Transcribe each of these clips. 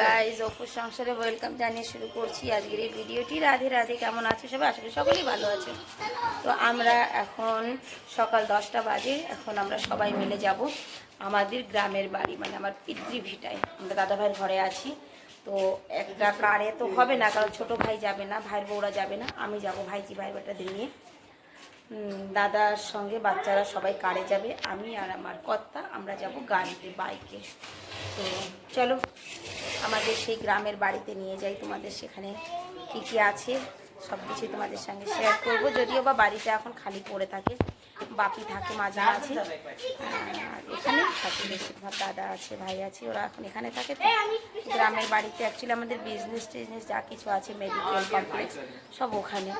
Guys অপুর সংসারে welcome জানিয়ে শুরু করছি আজকের এই ভিডিওটি রাধে রাধে, কেমন আছো সবাই? করি সকলেই ভালো আছে। তো আমরা এখন সকাল দশটা বাজে, এখন আমরা সবাই মিলে যাব আমাদের গ্রামের বাড়ি মানে আমার পিতৃভিটায়। আমরা দাদাভাইয়ের ঘরে আছি। তো একটা কারে তো হবে না, কারণ ছোট ভাই যাবে না, ভাইয়ের বউরা যাবে না। আমি যাব ভাইজি ভাই বেটাদের নিয়ে। দাদার সঙ্গে বাচ্চারা সবাই কারে যাবে, আমি আর আমার কর্তা, আমরা যাব গাড়িতে, বাইকে। তো চলো আমাদের সেই গ্রামের বাড়িতে নিয়ে যাই। তোমাদের সেখানে কী কী আছে সব কিছু তোমাদের সঙ্গে শেয়ার করব। যদিও বা বাড়িটা এখন খালি পড়ে থাকে, বাপি থাকে, মাঝে আর এখানে থাকে, বেশিরভাগ দাদা আছে, ভাই আছে, ওরা এখন এখানে থাকে তো। গ্রামের বাড়িতে অ্যাকচুয়ালি আমাদের বিজনেস টিজনেস যা কিছু আছে মেডিকেল কমপ্লেক্স সব ওখানে।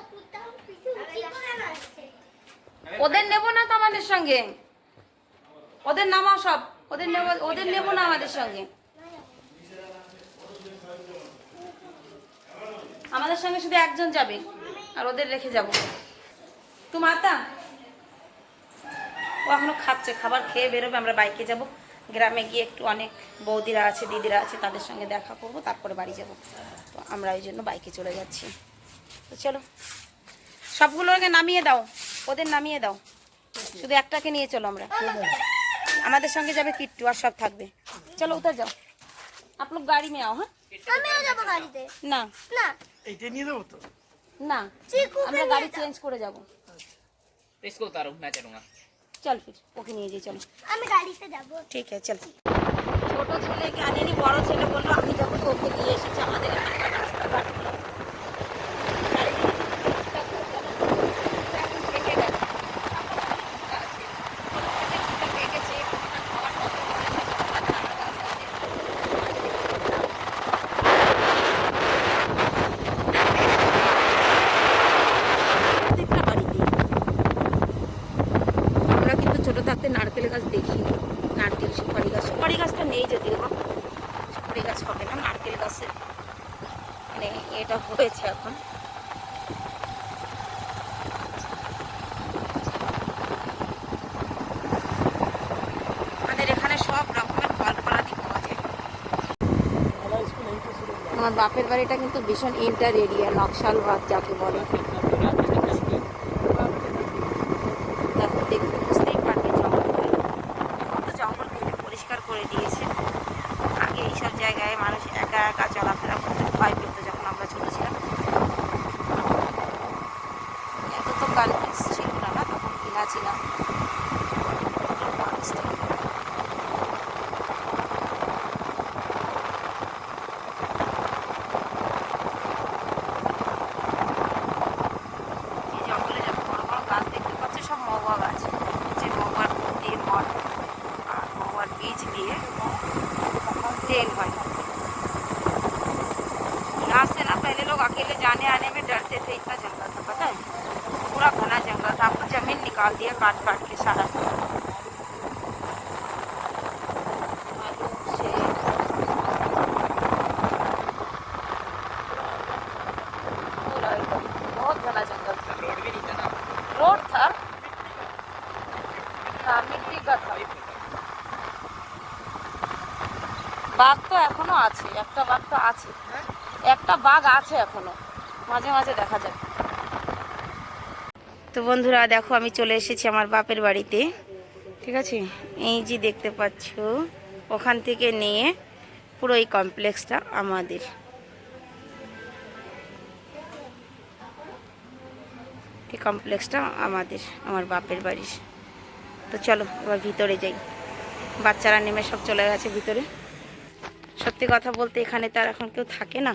ওদের নেব না তো আমাদের সঙ্গে? ওদের নামাও সব। ওদের নেব ওদের নেব না আমাদের সঙ্গে। আমাদের সঙ্গে শুধু একজন যাবে, আর ওদের রেখে যাব। তুমি মাতা, ও এখনও খাচ্ছে, খাবার খেয়ে বেরোবে, আমরা বাইকে যাব। গ্রামে গিয়ে একটু অনেক বৌদিরা আছে, দিদিরা আছে, তাদের সঙ্গে দেখা করব, তারপরে বাড়ি যাব। তো আমরা ওই জন্য বাইকে চলে যাচ্ছি। তো চলো, সবগুলোকে নামিয়ে দাও, ওদের নামিয়ে দাও। শুধু একটাকে নিয়ে চলো আমরা। আমাদের সঙ্গে যাবে কিট্টু আর সব থাকবে চলো উতার যাও आप लोग गाड़ी में आओ हाँ আমিও যাবো গাড়িতে না না এইটা নিয়ে দেবো তো না চিকুকে আমরা নিয়ে গাড়ি যাও। চেঞ্জ করে যাব तो इसको उतारो मैं चलूंगा চল ফির ওকে নিয়ে যাই চলো আমি গাড়িতে যাবো ঠিক আছে চল ছোট ছেলেকে আনেনি বড় ছেলে বললো আমি যখন ওকে নিয়ে এসেছি আমাদের ছোট থাকতে নারকেল গাছ দেখি নারকেল সুপারি গাছ। সুপারি গাছটা নেই যদিও সুপারি গাছ হবে না, নারকেল গাছের মানে এটা হয়েছে এখন। আমার বাপের বাড়িটা কিন্তু ভীষণ ইন্টার এরিয়া নকশাল বাদ যাকে বলে। আছে একটা বাঘ তো আছে। একটা বাঘ আছে এখনও। মাঝে মাঝে দেখা যায়। তো বন্ধুরা দেখো আমি চলে এসেছি আমার বাপের বাড়িতে। ঠিক আছে? এই যে দেখতে পাচ্ছ ওখান থেকে নিয়ে পুরো এই কমপ্লেক্সটা আমাদের। এই কমপ্লেক্সটা আমাদের আমার বাপের বাড়ির। তো চলো এবার ভিতরে যাই। বাচ্চারা নেমে সব চলে গেছে ভিতরে। সত্যি কথা বলতে এখানে তো আর এখন কেউ থাকে না।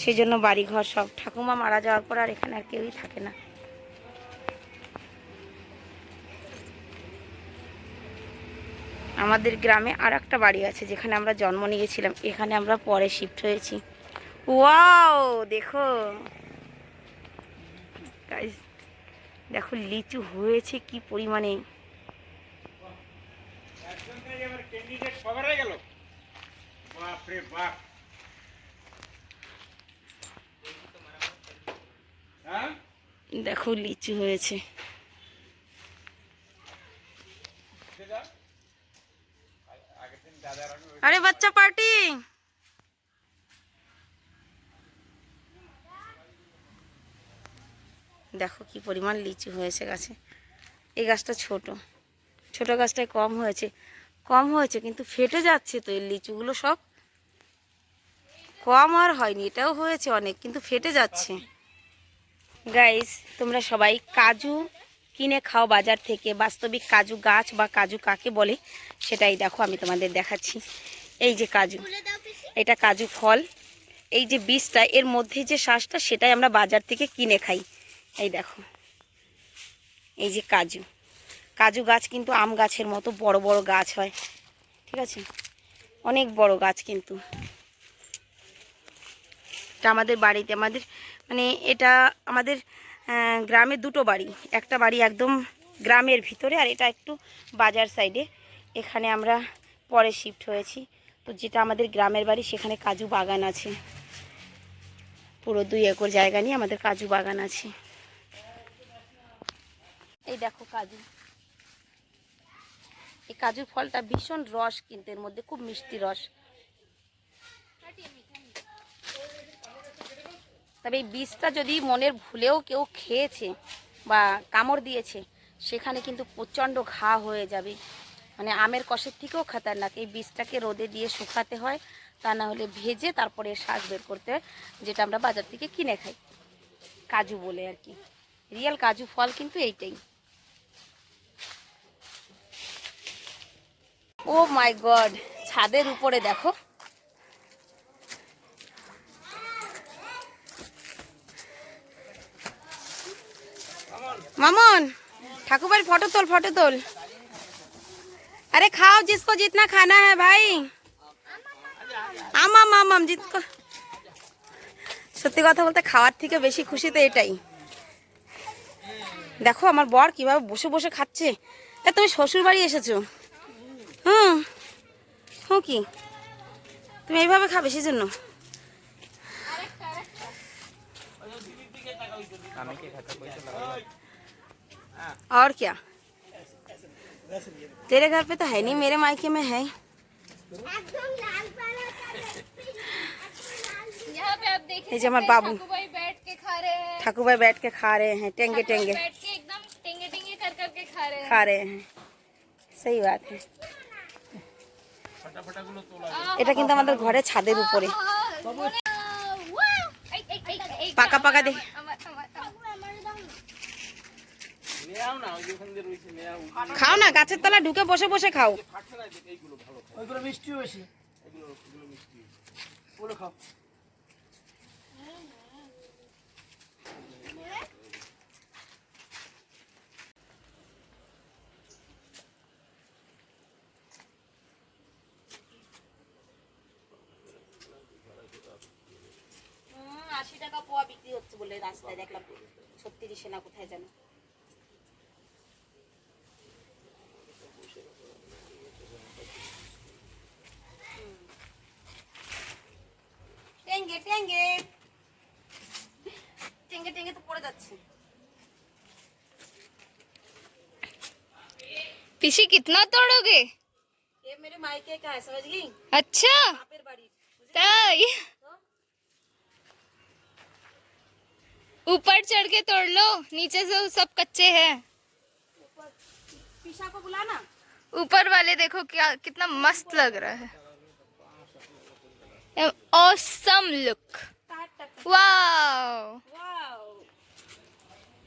সেই জন্য বাড়িঘর সব ঠাকুমা মারা যাওয়ার পর আর এখানে আর কেউই থাকে না। আমাদের গ্রামে আর একটা বাড়ি আছে যেখানে আমরা জন্ম নিয়েছিলাম। এখানে আমরা পরে শিফট হয়েছি। ওয়াও দেখো। দেখো লিচু হয়েছে কি পরিমাণে। গেল। দেখো লিচু হয়েছে। আরে বাচ্চা পার্টি। দেখো কি পরিমাণ লিচু হয়েছে গাছে। এই গাছটা ছোট। ছোট গাছটায় কম হয়েছে। কম হয়েছে কিন্তু ফেটে যাচ্ছে তো এই লিচুগুলো সব। কম আর হয়নি এটাও হয়েছে অনেক কিন্তু ফেটে যাচ্ছে। গাইস তোমরা সবাই কাজু কিনে খাও বাজার থেকে বাস্তবিক কাজু গাছ বা কাজু কাকে বলে সেটাই দেখো আমি তোমাদের দেখাচ্ছি। এই যে কাজু এটা কাজু ফল। এই যে বীজটা এর মধ্যে যে শ্বাসটা সেটাই আমরা বাজার থেকে কিনে খাই। এই দেখো এই যে কাজু। কাজু গাছ কিন্তু আম গাছের মতো বড় বড় গাছ হয় ঠিক আছে? অনেক বড় গাছ কিন্তু। এটা আমাদের বাড়িতে আমাদের মানে এটা আমাদের আহ, গ্রামে দুটো বাড়ি। একটা বাড়ি একদম গ্রামের ভিতরে আর এটা একটু বাজার সাইডে এখানে আমরা পরে শিফট হয়েছি। তো যেটা আমাদের গ্রামের বাড়ি সেখানে কাজু বাগান আছে। পুরো দুই একর জায়গা নিয়ে আমাদের কাজু বাগান আছে। এই দেখো কাজু। এই কাজুর ফলটা ভীষণ রস কিন্তু এর মধ্যে খুব মিষ্টি রস। তবে এই বীজটা যদি মনের ভুলেও কেউ খেয়েছে বা কামড় দিয়েছে, সেখানে কিন্তু প্রচণ্ড ঘা হয়ে যাবে। মানে আমের কষের থেকেও খাতারনাক। এই বীজটাকে রোদে দিয়ে শুকাতে হয়, তা না হলে ভেজে তারপরে শাক বের করতে হয়, যেটা আমরা বাজার থেকে কিনে খাই। কাজু বলে আর কি। রিয়েল কাজু ফল কিন্তু এইটাই। ও মাই গড, ছাদের উপরে দেখো। मामन ठाकुर भाई फोटो तोल फोटो तोल अरे खाओ जिसको जितना खाना है भाई আম আম আম আম জিতকো সত্যি কথা বলতে খাওয়ার থেকে বেশি খুশি তো এটাই দেখো আমার বর কিভাবে বসে বসে খাচ্ছে এ তুমি শ্বশুর বাড়ি এসেছো হুম হুঁ কি তুমি এইভাবে খাবে সেজন্য और क्या तेरे घर पे तो है नहीं मेरे मायके में है একদম লাল পাড়া यहाँ पे आप देखिए ये जो हमारे बाबू ठाकुर भाई बैठ के खा रहे हैं ठाकुर भाई बैठ के खा रहे हैं टेंगे ठाकुर भाई टेंगे बैठ के एकदम टेंगे टेंगे कर करके खा रहे हैं खा रहे हैं सही बात है এটা কিন্তু আমাদের ঘরে ছাদের উপরে পাকা পাকা দেখে খাও না গাছের তলায় ঢুকে বসে বসে খাও। ওইগুলো মিষ্টি বেশি। ওগুলো খাও। আশি টাকা পোয়া বিক্রি হচ্ছে বলে রাস্তায় দেখলাম ছত্রিশে না কোথায় যেন। पीछे कितना तोड़ोगे? ये मेरे मायके का है समझ गई? अच्छा। बापेर बाड़ी। ऊपर चढ़ के तोड़ लो नीचे से सब कच्चे हैं। पीछा को बुलाना ऊपर वाले देखो क्या कितना मस्त लग रहा है। Awesome look wow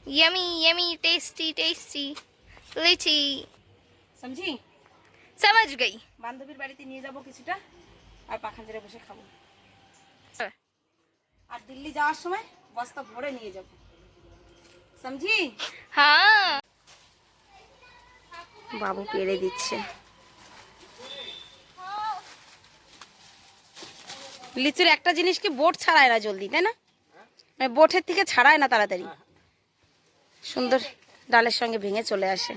yummy yummy tasty tasty লিচি समझी समझ गई বান্ধবীর বাড়িতে নিয়ে যাব কিছুটা আর পাখান জেরে বসে খাবো আর দিল্লি যাওয়ার সময় বস্তা ভরে নিয়ে যাব সমঝি हाँ বাবু পেরে দিচ্ছে লিচুর একটা জিনিস কি বোট ছাড়ায় না জলদি তাই না মানে বোটের থেকে ছাড়ায় না তাড়াতাড়ি সুন্দর ডালের সঙ্গে ভেঙে চলে আসে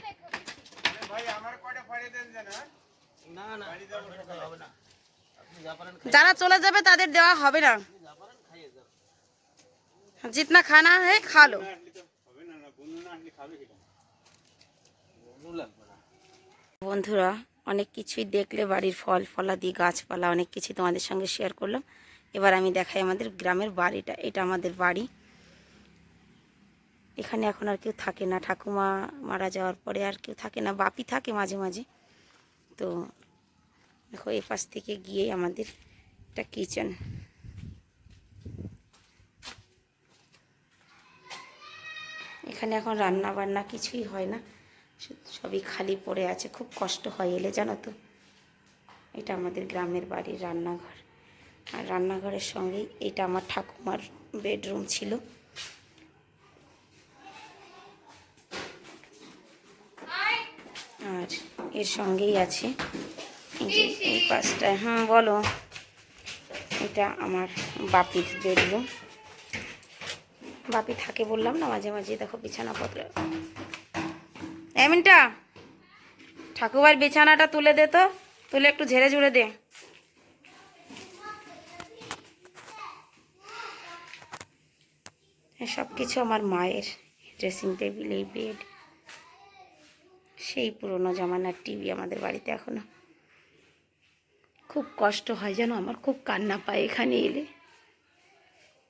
যারা চলে যাবে, তাদের দেওয়া হবে না। জিতনা খানা হে খালো বন্ধুরা, অনেক কিছুই দেখলে, বাড়ির ফল ফলা দিয়ে গাছপালা, অনেক কিছু তোমাদের সঙ্গে শেয়ার করলাম। এবার আমি দেখাই আমাদের গ্রামের বাড়িটা। এটা আমাদের বাড়ি। এখানে এখন আর কেউ থাকে না। ঠাকুমা মারা যাওয়ার পরে আর কেউ থাকে না। বাপি থাকে মাঝে মাঝে। তো দেখো, এ পাশ থেকে গিয়ে আমাদের একটা কিচেন এখানে এখন রান্না বান্না কিছুই হয় না সবই খালি পড়ে আছে, খুব কষ্ট হয় এলে, জানো তো। এটা আমাদের গ্রামের বাড়ির রান্নাঘর। আর রান্নাঘরের সঙ্গেই এটা আমার ঠাকুমার বেডরুম ছিল আর এর সঙ্গেই আছে। এই যে, এই পাশটা হুম বলো। এটা আমার বাপির বেডরুম বাপি থাকে বললাম না, মাঝে মাঝে দেখো বিছানাপত্র। এমনটা ঠাকুরবার বিছানাটা তুলে দে তো, তুলে একটু ঝেড়ে ঝুড়ে দে। সব কিছু আমার মায়ের ড্রেসিং টেবিল এই বেড সেই পুরনো জামানার টিভি আমাদের বাড়িতে এখনও। খুব কষ্ট হয় যেন আমার খুব কান্না পায় এখানে এলে।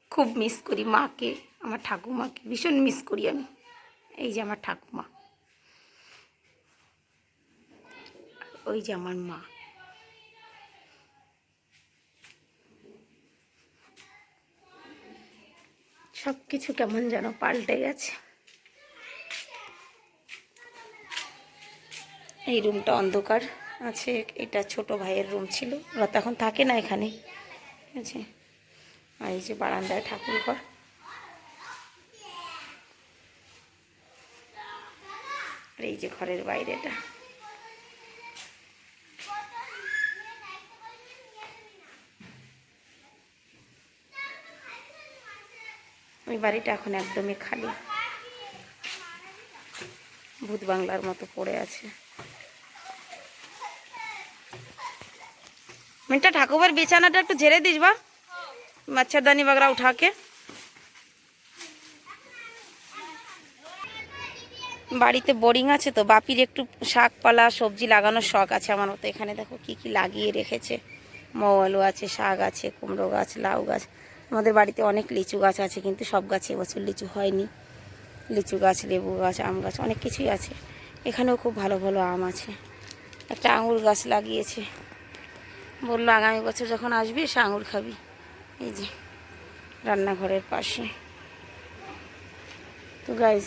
খুব মিস করি মাকে, আমার ঠাকুমাকে, ভীষণ মিস করি আমি। এই যে আমার ঠাকুমা। ওই যে আমার মা। সব কিছু কেমন যেন পাল্টে গেছে। এই রুমটা অন্ধকার আছে, এটা ছোট ভাইয়ের রুম ছিল। ওরা তো এখন থাকে না এখানে। ঠিক আছে? আর এই যে বারান্দায় ঠাকুর ঘর আর এই যে ঘরের বাইরেটা। ওই বাড়িটা এখন একদমই খালি। ভূত বাংলার মতো পড়ে আছে। মিনটা ঠাকুরের বিছানাটা একটু ঝেড়ে দিস বা মচ্ছরদানি বগরা উঠাকে। বাড়িতে বোরিং আছে তো, বাপির একটু শাকপালা, সবজি লাগানোর শখ আছে আমার মতো। এখানে দেখো কি কি লাগিয়ে রেখেছে। মৌয়ালু আছে, শাক আছে, কুমড়ো গাছ, লাউ গাছ। আমাদের বাড়িতে অনেক লিচু গাছ আছে, কিন্তু সব গাছে এবছর লিচু হয়নি। লিচু গাছ, লেবু গাছ, আম গাছ, অনেক কিছুই আছে। এখানেও খুব ভালো ভালো আম আছে। একটা আঙুর গাছ লাগিয়েছে। বলল, আগামী বছর যখন আসবি সে আঙুর খাবি। এই যে, রান্নাঘরের পাশে। তো গাইজ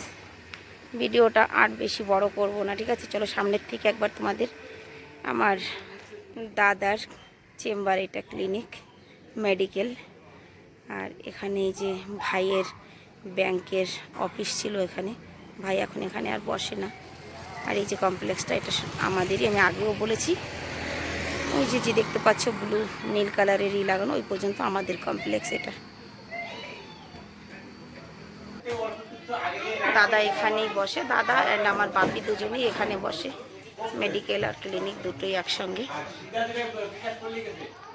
ভিডিওটা আর বেশি বড় করব না, ঠিক আছে? চলো, সামনের থেকে একবার তোমাদের আমার দাদার চেম্বার, এটা ক্লিনিক মেডিকেল আর এখানে এই যে ভাইয়ের ব্যাংকের অফিস ছিল এখানে। ভাই এখন এখানে আর বসে না। আর এই যে কমপ্লেক্সটা এটা আমাদেরই, আমি আগেও বলেছি। ওই যে যে দেখতে পাচ্ছ ব্লু নীল কালারেরই লাগানো, ওই পর্যন্ত আমাদের কমপ্লেক্স এটা। দাদা এখানেই বসে। দাদা অ্যান্ড আমার বাপি দুজনেই এখানে বসে। মেডিকেল আর ক্লিনিক দুটোই একসঙ্গে।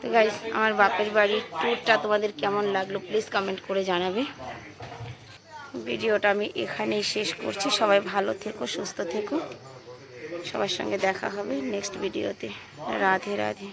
তো গাইজ আমার বাপের বাড়ির ট্যুরটা তোমাদের কেমন লাগল প্লিজ কমেন্ট করে জানাবে। ভিডিওটা আমি এখানেই শেষ করছি। সবাই ভালো থেকো, সুস্থ থেকো। সবার সঙ্গে দেখা হবে নেক্সট ভিডিওতে। রাধে রাধে।